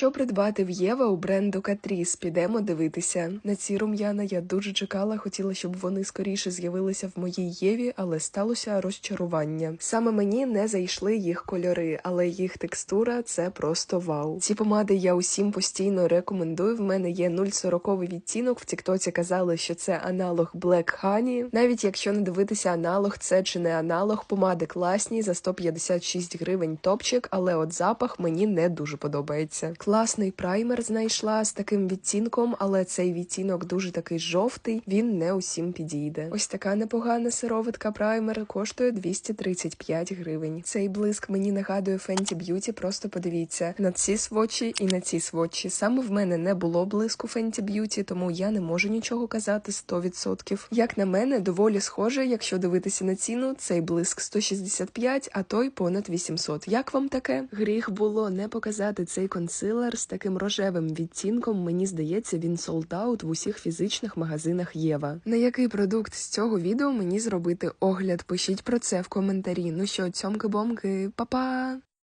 Що придбати в Єва у бренду Катріс? Підемо дивитися. На ці рум'яна я дуже чекала, хотіла, щоб вони скоріше з'явилися в моїй Єві, але сталося розчарування. Саме мені не зайшли їх кольори, але їх текстура це просто вау. Ці помади я усім постійно рекомендую. В мене є 0,40 відтінок. В Тіктоці казали, що це аналог Black Honey. Навіть якщо не дивитися аналог, це чи не аналог, помади класні за 156 гривень топчик, але от запах мені не дуже подобається. Класний праймер знайшла з таким відтінком, але цей відтінок дуже такий жовтий. Він не усім підійде. Ось така непогана сироватка праймер коштує 235 гривень. Цей блиск мені нагадує Fenty Beauty, Просто подивіться на ці свочі і на ці свочі. Саме в мене не було блиску Fenty Beauty, тому я не можу нічого казати 100%. Як на мене, доволі схоже, якщо дивитися на ціну, цей блиск 165, а той понад 800. Як вам таке? Гріх було не показати цей консилер з таким рожевим відтінком. Мені здається, він солд-аут в усіх фізичних магазинах Єва. На який продукт з цього відео мені зробити огляд? Пишіть про це в коментарі. Ну що, цьомки-бомки, па-па!